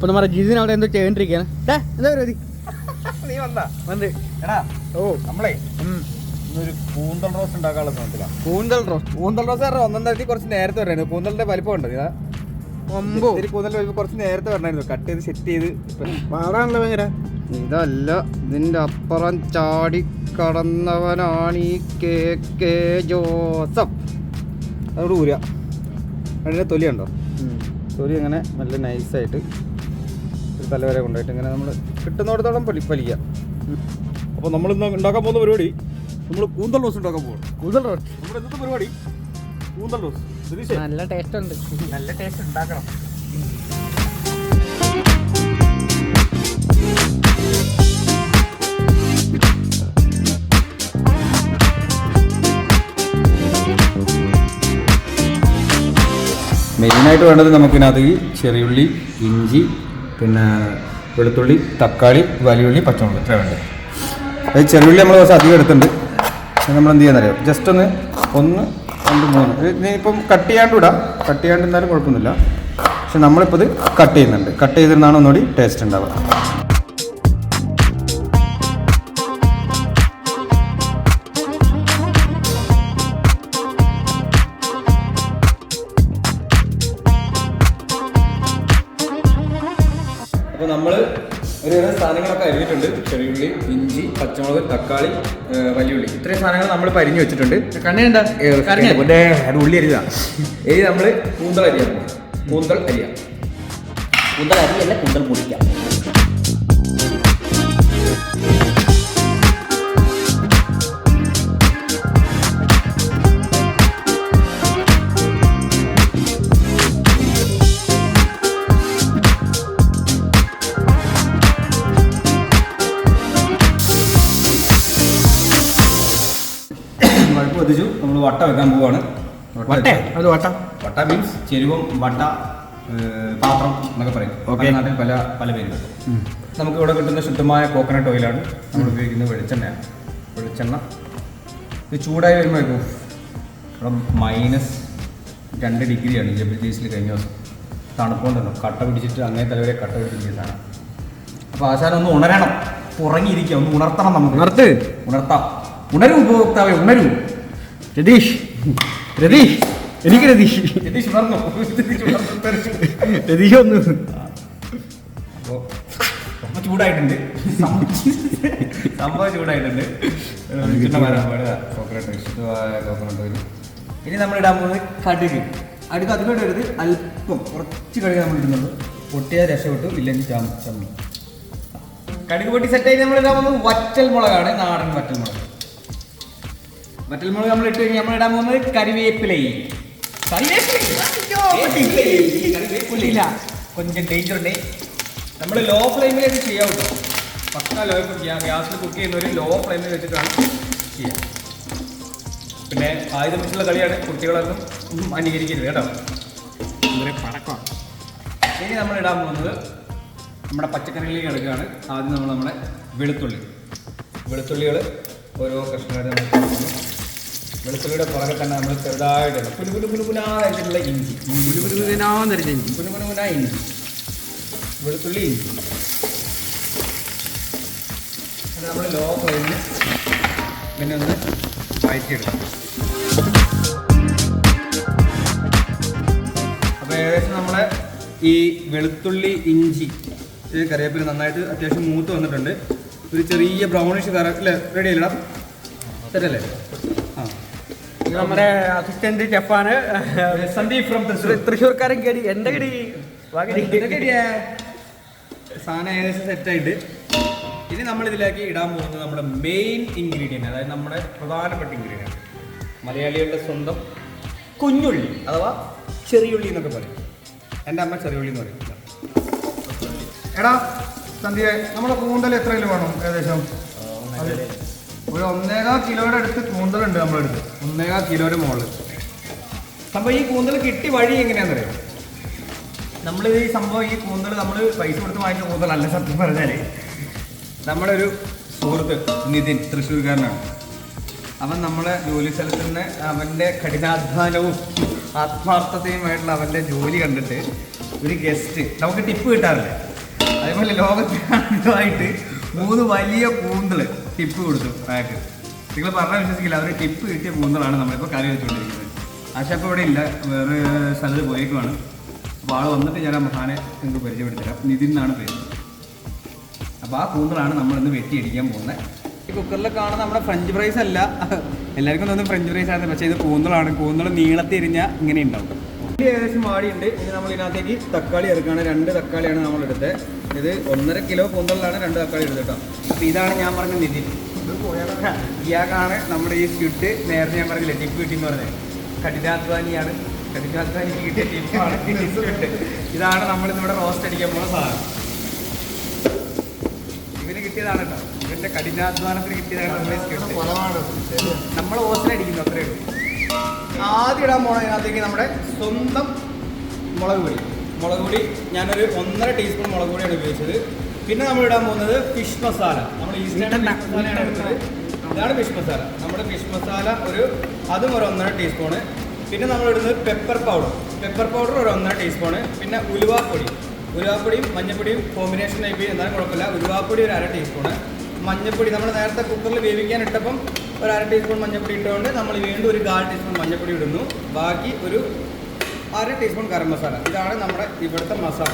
അപ്പൊ നമ്മുടെ ജിതിന് അവിടെ എന്തോ ചെയ്യണ്ടിരിക്കാണ് എന്താ പരിപാടി? നീ വന്നാ? വന്ന്. എടാ ഓ നമ്മളെ. ഇന്നൊരു കൂന്തൽ റോസ് ഉണ്ടാക്കാനുള്ള കൂന്തൽ റോസ്റ്റ്. കൂന്തൽ റോസ് ഒന്നാം തരത്തിൽ കുറച്ച് നേരത്തെ വരണായിരുന്നു കൂന്തലിന്റെ വലിപ്പം ഉണ്ട് കൂന്തൽ വലിപ്പം കുറച്ച് നേരത്തെ വരണായിരുന്നു കട്ട് ചെയ്ത് സെറ്റ് ചെയ്ത്. മാറാണല്ലോ ഭയങ്കര. ഇതല്ല ഇതിന്റെ അപ്പുറം ചാടി കടന്നവനാണ് ഈ കെ. കെ. ജോസഫ്. അതോട് ഊരാ. അതിന്റെ തൊലിയുണ്ടോ തൊലി അങ്ങനെ നല്ല നൈസായിട്ട് തല വരെ കൊണ്ടുപോയിട്ട് ഇങ്ങനെ നമ്മൾ കിട്ടുന്നിടത്തോളം പലി പലിക്കാം അപ്പോൾ നമ്മൾ ഇന്ന് ഉണ്ടാക്കാൻ പോകുന്ന പരിപാടി നമ്മൾ കൂന്തൽ റോസ് ഉണ്ടാക്കാൻ പോകും കൂന്തൽ റോസ് നമ്മുടെ ഇന്നത്തെ പരിപാടി കൂന്തൽ റോസ് നല്ല ടേസ്റ്റ് ഉണ്ട്. നല്ല ടേസ്റ്റ് ഉണ്ടാക്കണം. മെയിനായിട്ട് വേണ്ടത് നമുക്കിനകത്ത് ചെറിയുള്ളി ഇഞ്ചി പിന്നെ വെളുത്തുള്ളി തക്കാളി വലിയുള്ളി പച്ചമുളക് ഇത്ര വേണ്ടത് അത് ചെറുള്ളി നമ്മൾ കുറച്ച് അധികം എടുത്തിട്ടുണ്ട്. നമ്മൾ എന്ത് ചെയ്യാന്നറിയാം? ജസ്റ്റ് ഒന്ന് ഒന്ന് രണ്ട് മൂന്ന്. ഇനിയിപ്പം കട്ട് ചെയ്യാണ്ട് വിടാം കട്ട് ചെയ്യാണ്ട് എന്നാലും കുഴപ്പമൊന്നുമില്ല. പക്ഷെ നമ്മളിപ്പോൾ ഇത് കട്ട് ചെയ്യുന്നുണ്ട്. കട്ട് ചെയ്തിരുന്നാണ് ഒന്നുകൂടി ടേസ്റ്റ് ഉണ്ടാവുക. അപ്പോൾ നമ്മൾ ഒരു വിധം സാധനങ്ങളൊക്കെ അരിഞ്ഞിട്ടുണ്ട്. ചെറിയുള്ളി ഇഞ്ചി പച്ചമുളക് തക്കാളി വലിയുള്ളി. ഇത്രയും സാധനങ്ങൾ നമ്മൾ പരിഞ്ഞു വെച്ചിട്ടുണ്ട്. കണ്ണേണ്ട അത് ഉള്ളി അരിഞ്ഞാ ഇനി നമ്മൾ കൂന്തൽ അരിയാം കൂന്തൽ അരിയാം. കൂന്തൽ അരിയല്ല കൂന്തൽ മുറിക്കാം വധിച്ചു നമ്മൾ വട്ട വെക്കാൻ പോവാണ്. വട്ടേ അത് വട്ട. വട്ട മീൻസ് ചെരുവം വട്ട പാത്രം എന്നൊക്കെ പറയും. ഓക്കെ. നാട്ടിൽ പല പല പേരുകൾ. നമുക്ക് ഇവിടെ കിട്ടുന്ന ശുദ്ധമായ കോക്കനട്ട് ഓയിലാണ് നമ്മൾ ഉപയോഗിക്കുന്നത് വെളിച്ചെണ്ണയാണ് വെളിച്ചെണ്ണ. ഇത് ചൂടായി വരുമ്പോൾ ഇവിടെ മൈനസ് രണ്ട് ഡിഗ്രിയാണ് ജബിൾ ജീസിൽ കഴിഞ്ഞ ദിവസം. തണുപ്പുണ്ടല്ലോ. കട്ട പിടിച്ചിട്ട് അങ്ങനെ തലവരെ കട്ട പിടിച്ചിട്ടാണ് അപ്പോൾ ആശാനം ഒന്ന് ഉണരണം. ഉറങ്ങിയിരിക്കുക. ഒന്ന് ഉണർത്തണം നമുക്ക്. ഉണർത്ത്. ഉണർത്താം. ഉണരും ഉപഭോക്താവേ ഉണരൂ. രതീഷ്. രതീഷ്. എനിക്ക് രതീഷ്. രതീഷ് ഉണർന്നു രതീഷ് അപ്പോൾ ചൂടായിട്ടുണ്ട്. സംഭവം ചൂടായിട്ടുണ്ട്. കോക്കനട്ട് കോക്കനട്ട് ഓയിൽ ഇനി നമ്മൾ ഇടാൻ പോകുന്നത് കടുക്. അടുക്ക് അതിലോട്ട് വരുന്നത് അല്പം കുറച്ച് കടുക് നമ്മൾ ഇടുന്നുള്ളൂ. പൊട്ടിയാൽ രക്ഷപ്പെട്ടു ഇല്ലെങ്കിൽ ചമ്മി കടുക് പൊട്ടി സെറ്റ് ആയി നമ്മൾ ഇടാൻ പോകുന്നത് വറ്റൽ മുളകാണ് നാടൻ വറ്റൽ മുളക് വറ്റൽ മുളക് നമ്മൾ ഇട്ട് കഴിഞ്ഞാൽ നമ്മൾ ഇടാൻ പോകുന്നത് കരിവേപ്പില കരിവേപ്പില കൊഞ്ചം ഡേഞ്ചർ ഉണ്ട്. നമ്മൾ ലോ ഫ്ലെയിമിൽ ഇത് ചെയ്യാം കേട്ടോ പക്ക ലോ ഗ്യാസിൽ കുക്ക് ചെയ്യുന്നവർ ലോ ഫ്ലെയിമിൽ വെച്ചിട്ടാണ് ചെയ്യുക പിന്നെ ആയുധം വെച്ചുള്ള കളിയാണ് കുട്ടികളൊന്നും അനുകരിക്കരുത് കേട്ടോ. പടക്കമാണ് ഇനി നമ്മൾ ഇടാൻ പോകുന്നത് നമ്മുടെ പച്ചക്കറികളിലേക്ക് എടുക്കുകയാണ്. ആദ്യം നമ്മൾ നമ്മുടെ വെളുത്തുള്ളി. വെളുത്തുള്ളികൾ ഓരോ കഷ്ണമായിട്ട് നമ്മൾ. വെളുത്തുള്ളിയുടെ പുറകെ തന്നെ നമ്മൾ ചെറുതായിട്ട് പുലു പുലു പുലുപുനായിട്ടുള്ള ഇഞ്ചി. കുലു ഇഞ്ചി. പുലു പുലു കുലാ ഇഞ്ചി. വെളുത്തുള്ളി ഇഞ്ചി. അത് നമ്മൾ ലോ ഫ്ലെയിമിൽ പിന്നെ ഒന്ന് വഴറ്റിയെടുക്കും അപ്പോൾ ഏകദേശം നമ്മളെ ഈ വെളുത്തുള്ളി ഇഞ്ചി കറിവേപ്പില നന്നായിട്ട് അത്യാവശ്യം മൂത്ത് വന്നിട്ടുണ്ട്. ഒരു ചെറിയ ബ്രൗണിഷ് കറ അല്ലേ റെഡി അല്ലടാ? സെറ്റല്ലേ നമ്മുടെ അസിസ്റ്റന്റ് ചെഫാണ് സന്ദീപ് ഫ്രം തൃശ്ശൂർ. തൃശ്ശൂർക്കാരൻ കടി? എന്റെ കടി. സാധനം ഏകദേശം സെറ്റായിട്ട് ഇനി നമ്മൾ ഇതിലേക്ക് ഇടാൻ പോകുന്നത് നമ്മുടെ മെയിൻ ഇൻഗ്രീഡിയന്റ് അതായത് നമ്മുടെ പ്രധാനപ്പെട്ട ഇൻഗ്രീഡിയന്റ് മലയാളികളുടെ സ്വന്തം കുഞ്ഞുള്ളി അഥവാ ചെറിയുള്ളി എന്നൊക്കെ പറയും. എന്റെ അമ്മ ചെറിയുള്ളി എന്ന് പറയും. എടാ സന്ധ്യ നമ്മുടെ കൂന്തൽ എത്ര കിലോ വേണം? ഏകദേശം? ഒരു ഒന്നേകാൽ കിലോയുടെ അടുത്ത് കൂന്തലുണ്ട് നമ്മുടെ അടുത്ത് ഒന്നേകാൽ കിലോയുടെ മുകളിൽ സംഭവം ഈ കൂന്തൽ കിട്ടി വഴി എങ്ങനെയാണെന്നറിയാം? നമ്മൾ ഈ സംഭവം ഈ കൂന്തൽ നമ്മൾ പൈസ കൊടുത്ത് വാങ്ങിച്ച കൂന്തലല്ല സത്യം പറഞ്ഞാൽ നമ്മുടെ ഒരു സുഹൃത്ത് നിതിൻ തൃശ്ശൂർക്കാരനാണ്. അവൻ നമ്മളെ ജോലി സ്ഥലത്ത് നിന്ന് അവന്റെ കഠിനാധ്വാനവും ആത്മാർത്ഥതയുമായിട്ടുള്ള അവന്റെ ജോലി കണ്ടിട്ട് ഒരു ഗസ്റ്റ് നമുക്ക് ടിപ്പ് കിട്ടാറില്ല? അതേപോലെ ലോകത്തിനായിട്ട് മൂന്ന് വലിയ കൂന്തൽ ടിപ്പ് കൊടുത്തു പാക്ക് നിങ്ങൾ പറഞ്ഞാൽ വിശ്വസിക്കില്ല. അവർ ടിപ്പ് കിട്ടിയ കൂന്തളാണ് നമ്മളിപ്പോൾ കറി വെച്ചുകൊണ്ടിരിക്കുന്നത് ആശ ഇപ്പോൾ ഇവിടെ ഇല്ല. വേറെ സ്ഥലത്ത് പോയേക്കുവാണ്. അപ്പോൾ ആൾ വന്നിട്ട് ഞാൻ ആ മഹാനെ നിങ്ങൾക്ക് പരിചയപ്പെടുത്തരാം നിതിൻ എന്നാണ് പേര്. അപ്പോൾ ആ കൂന്തളാണ് നമ്മളിന്ന് വെട്ടിയടിക്കാൻ പോകുന്നത് ഈ കുക്കറിൽ കാണുന്ന നമ്മുടെ ഫ്രഞ്ച് ഫ്രൈസ് അല്ല. എല്ലാവർക്കും തോന്നുന്നു ഫ്രഞ്ച് ഫ്രൈസ് ആണ് പക്ഷേ ഇത് കൂന്തളാണ്. കൂന്തൾ നീളത്തിരിഞ്ഞാൽ ഇങ്ങനെ ഉണ്ടാവും. ഏകദേശം വാടിയുണ്ട് ഇനി നമ്മൾ ഇതിനകത്തേക്ക് തക്കാളി ഇറക്കുകയാണ് രണ്ട് തക്കാളിയാണ് നമ്മൾ എടുത്തത്. ഇത് ഒന്നര കിലോ പൊന്തളിലാണ് രണ്ട് തക്കാളി എടുത്തത് കേട്ടോ. അപ്പോൾ ഇതാണ് ഞാൻ പറഞ്ഞ നിധി. ഇയാൾക്കാണ് നമ്മുടെ ഈ സ്കിട്ട് നേരത്തെ ഞാൻ പറഞ്ഞില്ലേ ടിപ്പ് കിട്ടിയെന്ന് പറഞ്ഞത് കഠിനാധ്വാനിയാണ്. കഠിനാധ്വാനിക്ക് കിട്ടിയ ടിപ്പാണ് ഈ നമ്മൾ ഇതാണ് നമ്മളിന്നിവിടെ റോസ്റ്റ് അടിക്കാൻ പോകുന്ന സാധനം. ഇവന് കിട്ടിയതാണ് കേട്ടോ. ഇവന്റെ കഠിനാധ്വാനത്തിന് കിട്ടിയതാണ് നമ്മുടെ സ്കിട്ട് നമ്മൾ ഓസിലടിക്കുന്നു അത്രയേ ഉള്ളൂ. ആദ്യം ഇടാൻ പോണ ഇതിനകത്തേക്ക് നമ്മുടെ സ്വന്തം മുളക് പൊടി. മുളക് പൊടി ഞാനൊരു ഒന്നര ടീസ്പൂൺ മുളക് പൊടിയാണ് ഉപയോഗിച്ചത്. പിന്നെ നമ്മൾ ഇടാൻ പോകുന്നത് ഫിഷ് മസാല നമ്മൾ ഈസ്റ്റേൺ മസാലയാണ് എടുത്തത്. ഇതാണ് ഫിഷ് മസാല നമ്മുടെ ഫിഷ് മസാല ഒരു അതും ഒരു ഒന്നര ടീസ്പൂണ് പിന്നെ നമ്മൾ ഇടുന്നത് പെപ്പർ പൗഡർ പെപ്പർ പൗഡർ ഒരു ഒന്നര ടീസ്പൂണ് പിന്നെ ഉലുവാപ്പൊടി. ഉലുവാപ്പൊടിയും മഞ്ഞപ്പൊടിയും കോമ്പിനേഷൻ ആയി എന്നാലും കുഴപ്പമില്ല. ഉലുവാപ്പൊടി ഒരു അര ടീസ്പൂണ് മഞ്ഞപ്പൊടി നമ്മൾ നേരത്തെ കുക്കറിൽ വേവിക്കാൻ ഇട്ടപ്പം ഒരു അര ടീസ്പൂൺ മഞ്ഞൾപ്പൊടി ഇട്ടുകൊണ്ട് നമ്മൾ വീണ്ടും ഒരു കാൽ ടീസ്പൂൺ മഞ്ഞൾപ്പൊടി ഇടുന്നു. ബാക്കി ഒരു അര ടീസ്പൂൺ ഗരം മസാല. ഇതാണ് നമ്മുടെ ഇവിടുത്തെ മസാല.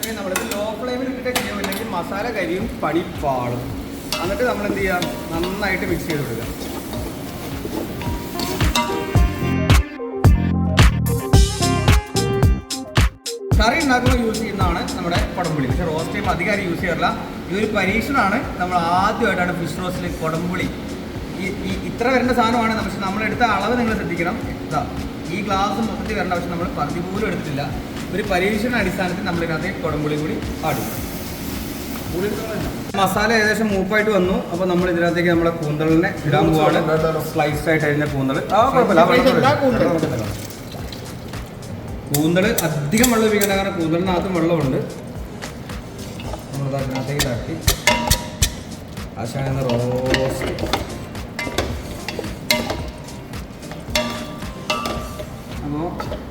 ഇനി നമ്മളിത് ലോ ഫ്ലെയിമിൽ ഇട്ടിട്ട് ചെയ്യുമില്ലെങ്കിൽ മസാല കരിയും പണി പാളും. എന്നിട്ട് നമ്മൾ എന്ത് ചെയ്യാം? നന്നായിട്ട് മിക്സ് ചെയ്ത് കൊടുക്കുക. കറി ഉണ്ടാക്കുമ്പോൾ യൂസ് ചെയ്യുന്നതാണ് നമ്മുടെ കുടംപുളി. പക്ഷേ റോസ്റ്റ് ചെയ്യുമ്പോൾ അധികം ആരും യൂസ് ചെയ്യാറില്ല. ഈ ഒരു പരീക്ഷണമാണ് നമ്മൾ ആദ്യമായിട്ടാണ് ഫിഷ് റോസ്റ്റിൽ കുടംപുളി. ഈ ഇത്ര വരേണ്ട സാധനമാണ്. പക്ഷെ നമ്മളെടുത്ത അളവ് നിങ്ങൾ ശ്രദ്ധിക്കണം. ഇതാ ഈ ഗ്ലാസ് മൊത്തത്തിൽ വരേണ്ട പക്ഷെ നമ്മൾ പകുതി പോലും എടുത്തിട്ടില്ല. ഒരു പരീക്ഷണ അടിസ്ഥാനത്തിൽ നമ്മൾ ഇതിനകത്ത് കുടംപുളി കൂടി പാടും മസാല ഏകദേശം മൂപ്പായിട്ട് വന്നു. അപ്പൊ നമ്മൾ ഇതിനകത്തേക്ക് നമ്മുടെ കൂന്തളിനെ ഇടാൻ പോവാണ്. സ്ലൈസ് ആയിട്ട് അരിഞ്ഞ കൂന്തൾ ആ കുഴപ്പമില്ല. കൂന്തൾ അധികം വെള്ളം ഉപയോഗിക്കണ്ട കാരണം കൂന്തളിനകത്തും വെള്ളമുണ്ട്. നമ്മളിത് അതിനകത്തേക്ക് തട്ടി ആശാന റോസ്റ്റ് അപ്പോൾ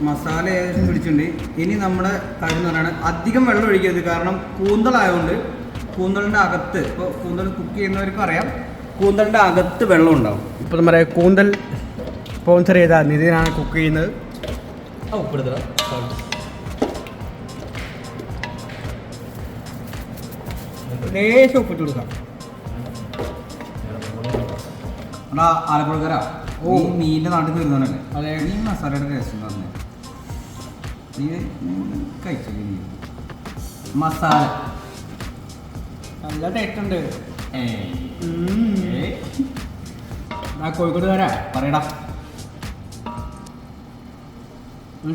മസാല ഏകദേശം പിടിച്ചിട്ടുണ്ട്. ഇനി നമ്മുടെ കാര്യം എന്ന് പറയുന്നത് അധികം വെള്ളം ഒഴിക്കരുത്. കാരണം കൂന്തളായതുകൊണ്ട് കൂന്തളിന്റെ അകത്ത് ഇപ്പോൾ കൂന്തൽ കുക്ക് ചെയ്യുന്നവർക്ക് അറിയാം കൂന്തലിന്റെ അകത്ത് വെള്ളം ഉണ്ടാവും. ഇപ്പൊ നമ്മുടെ കൂന്തൽ സ്പോൺസർ ചെയ്ത നിതിനാണ് കുക്ക് ചെയ്യുന്നത്. ആ ഉപ്പെടുത്തറ ലേശം ഉപ്പിട്ട് കൊടുക്കാം. ആലപ്പുഴക്കാരാ? ഓ. ഓ മീനിന്റെ നാട്ടിൽ നിന്ന് അതെ. നീ മസാലയുടെ ടേസ്റ്റ് ഉണ്ടായിരുന്നേ നീ കഴിച്ചില്ല നീ മസാല. നല്ല ടേസ്റ്റ് ഉണ്ട്. ആ കോഴിക്കോട് തരാ പറയടാ.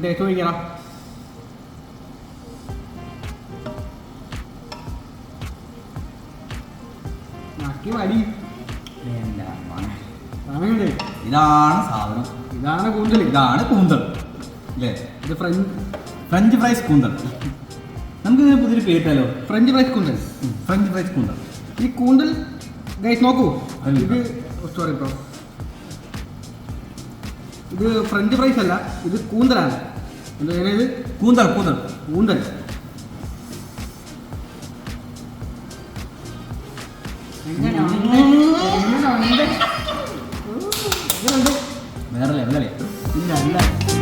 ടേസ്റ്റ് കഴിക്കണം നക്കി വലി എന്താ. അങ്ങനെ ഇതാണ് സാധനം. ഇതാണ് കൂന്തൽ. ഇതാണ് കൂന്തൽ. അല്ലേ? ഇത് ഫ്രഞ്ച് ഫ്രഞ്ച് ഫ്രൈസ് കൂന്തൽ. നമുക്ക് ഇതിന് പുതിയൊരു പേരിട്ടാലോ ഫ്രഞ്ച് ഫ്രൈസ് കൂന്തൽ. ഫ്രഞ്ച് ഫ്രൈസ് കൂന്തൽ. ഈ കൂന്തൽ ഗൈസ് നോക്കൂ. ഇത് സോറി ബ്രോ ഇത് ഫ്രഞ്ച് ഫ്രൈസ് അല്ല ഇത് കൂന്തലാണ്. അതായത് കൂന്തൽ കൂന്തൽ. കൂന്തൽ. എങ്ങനെയാണ് വേറെ ലെവലല്ലേ ഇല്ല അല്ല